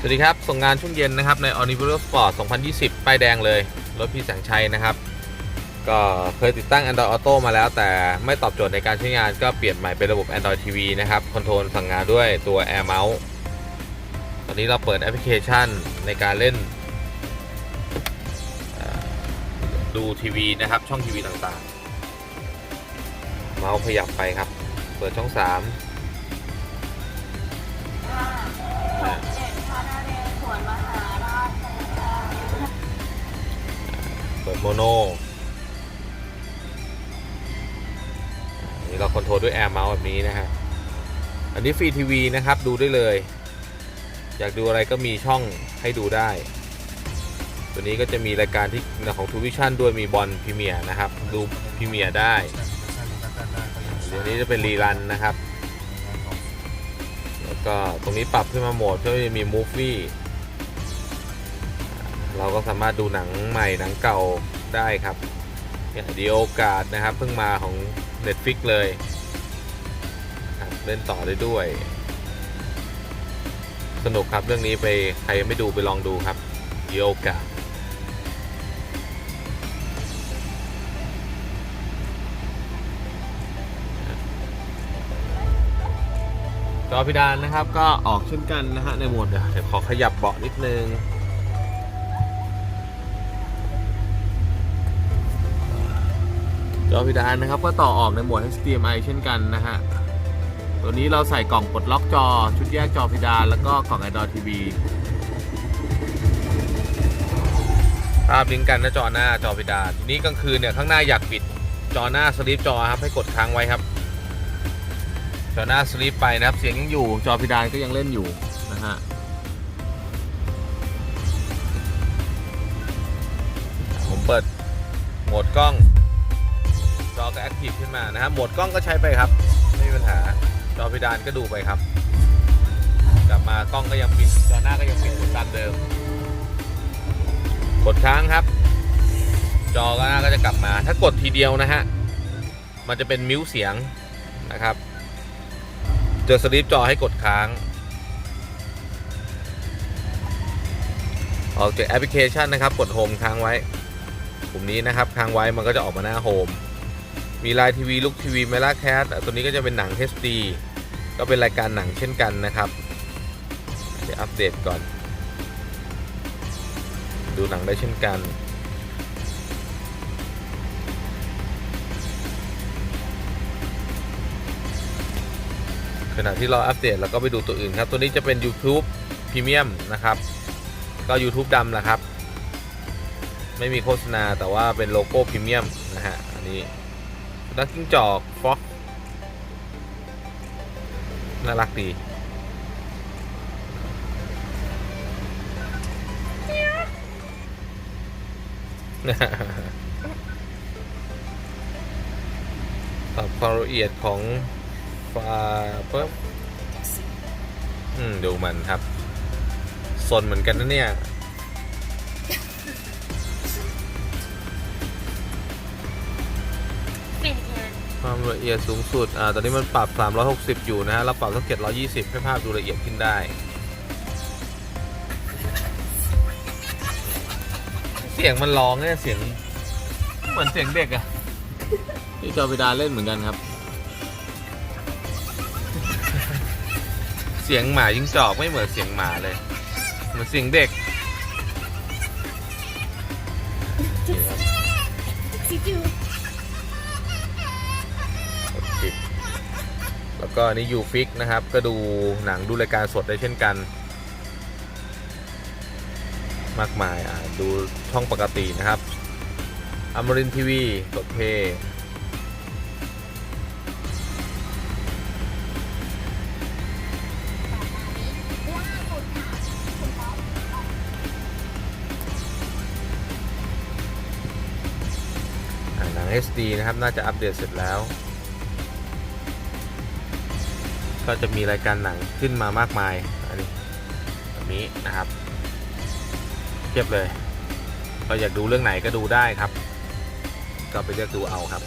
สวัสดีครับ ส่งงานช่วงเย็นนะครับใน o n i v e r Sport 2020 ป้ายแดงเลย รถพี่แสงชัยนะครับ ก็เคยติดตั้ง Android Auto มาแล้ว แต่ไม่ตอบโจทย์ในการใช้งานก็เปลี่ยนใหม่เป็นระบบ Android TV นะครับ คอนโทรลสั่งงานด้วยตัว Air Mouse ตอนนี้เราเปิดแอปพลิเคชันในการเล่นดูทีวีนะครับ ช่องทีวีต่างๆ เมาส์ขยับไปครับ เปิดช่อง 3 โนนนี้เราคอนโทรลด้วยแอร์เมาส์แบบนี้นะฮะ อันนี้ฟรีทีวีนะครับดูได้เลย อยากดูอะไรก็มีช่องให้ดูได้ ตัวนี้ก็จะมีรายการที่ของทูวิชั่นด้วยมีบอลพรีเมียร์นะครับ ดูพรีเมียร์ได้เดี๋ยวนี้จะเป็นรีรันนะครับ แล้วก็ตรงนี้ปรับขึ้นมาโหมดเพื่อจะมีมูฟวี่เราก็สามารถดูหนังใหม่หนังเก่า ได้ครับอย่างดีโอกาสนะครับเพิ่งมาของ Netflix เลยครับเล่นต่อได้ด้วย สนุกครับเรื่องนี้ไปใครยังไม่ดูไปลองดูครับดีโอกาสจอพิดานนะครับก็ออกเช่นกันนะฮะในโหมดเดี๋ยวเดี๋ยวขอขยับเบาะนิดนึง จอพิดานนะครับ ก็ต่อออกในโหมด HDMI เช่นกันนะฮะ ตัวนี้เราใส่กล่องปลดล็อกจอ ชุดแยกจอพิดาน แล้วก็กล่อง Android TV ภาพลิงก์กันหน้าจอหน้าจอพิดาน ทีนี้กลางคืนเนี่ยข้างหน้าอยากปิดจอหน้าสลิปจอครับให้กดค้างไว้ครับ จอหน้าสลิปไปนะครับ เสียงยังอยู่จอพิดานก็ยังเล่นอยู่นะฮะผมเปิดโหมดกล้อง จอก็แอคทีฟขึ้นมานะครับโหมดกล้องก็ใช้ไปครับไม่มีปัญหาจอพิดานก็ดูไปครับ กลับมากล้องก็ยังปิดจอหน้าก็ยังปิดเหมือนตามเดิม กดค้างครับ จอก็หน้าก็จะกลับมา ถ้ากดทีเดียวนะฮะมันจะเป็นมิวเสียงนะครับเจอสลิปจอให้กดค้างออกจากแอปพลิเคชันนะครับ กดโฮมค้างไว้ ปุ่มนี้นะครับค้างไว้มันก็จะออกมาหน้าโฮม มีไลน์ทีวีลูกทีวีเมล่าแคสตัวนี้ก็จะเป็นหนัง HD ก็เป็นรายการหนังเช่นกันนะครับ เดี๋ยวอัปเดตก่อน ดูหนังได้เช่นกัน ขณะที่เราอัปเดตเราก็ไปดูตัวอื่นครับ ตัวนี้จะเป็น YouTube Premium นะครับ ก็ YouTube ดำแหละครับ ไม่มีโฆษณาแต่ว่าเป็นโลโก้พรีเมียมนะฮะ อันนี้ ดักกิ้งจอกฟ็อกน่ารักดีปรับความละเอียดของฟาเพิ่มอืม ดูมันครับ สนเหมือนกันนะเนี่ย ความละเอียดสูงสุด อ่า ตอนนี้มันปรับ 360 อยู่นะฮะ เราปรับสัก720 ให้ภาพดูละเอียดขึ้นได้ เสียงมันร้องเนี่ย เสียง เหมือนเสียงเด็กอะที่จอพิดาเล่นเหมือนกันครับ เสียงหมายิงจอกไม่เหมือนเสียงหมาเลย เหมือนเสียงเด็ก แล้วก็นี่ยูฟิกนะครับ ก็ดูหนังดูรายการสดได้เช่นกัน มากมายอ่าดูช่องปกตินะครับอมรินทีวีกดเพย์หนัง HD นะครับ น่าจะอัปเดตเสร็จแล้ว ก็จะมีรายการหนังขึ้นมามากมาย อันนี้แบบนี้นะครับเทียบเลย ก็อยากดูเรื่องไหนก็ดูได้ครับ ก็ไปเลือกดูเอาครับ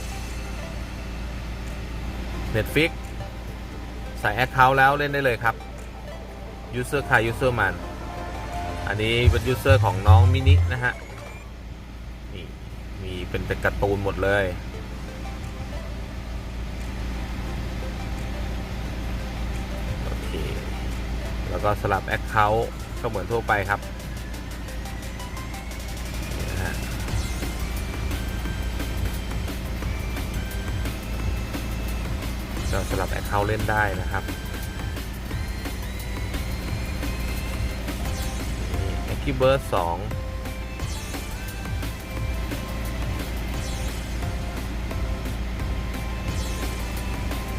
Netflix ใส่แอคเคาท์แล้วเล่นได้เลยครับ User ใคร User มัน อันนี้เป็นยูเซอร์ของน้องมินินะฮะ นี่ มีเป็นเป็นการ์ตูนหมดเลย แล้วก็สลับแอคเคาท์ก็เหมือนทั่วไปครับนี่นะสลับแอคเคาท์เล่นได้นะครับแอคคิเบิร์ดสอง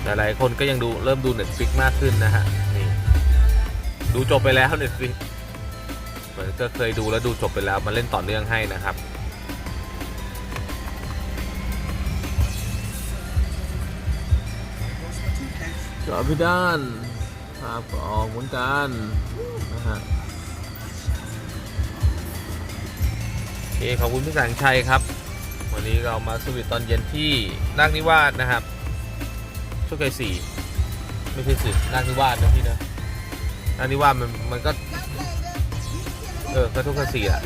หลายๆคนก็ยังดูเริ่มดู Netflix มากขึ้นนะฮะ ดูจบไปแล้ว Netflix เหมือนก็เคยดูแล้วดูจบไปแล้วมาเล่นต่อเนื่องให้นะครับ จอพิด้านภาพก็ออกเหมือนกันนะฮะโอเคขอบคุณพี่แสงชัยครับ วันนี้เรามาสวิตตอนเย็นที่นาคนิวาสนะครับโชคชัยสี่ไม่ใช่สินาคนิวาสนะพี่นะ นาคนิวามันมันก็ เออ ก็ทุกคันสี่อะ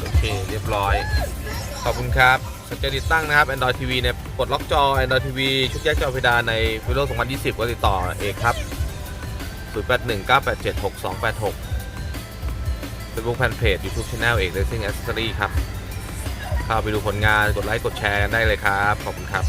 โอเค เรียบร้อย ขอบคุณครับสนใจติดตั้งนะครับ Android TV เนี่ยกดล็อกจอ Android TV ชุดแยกจอเพดานในฟิโล2020 ก็ติดต่อเอกครับ 0819876286 Facebook Fanpage YouTube Channel เอก Racing Accessory ครับเข้าไปดูผลงานกดไลค์กดแชร์กันได้เลยครับ ขอบคุณครับ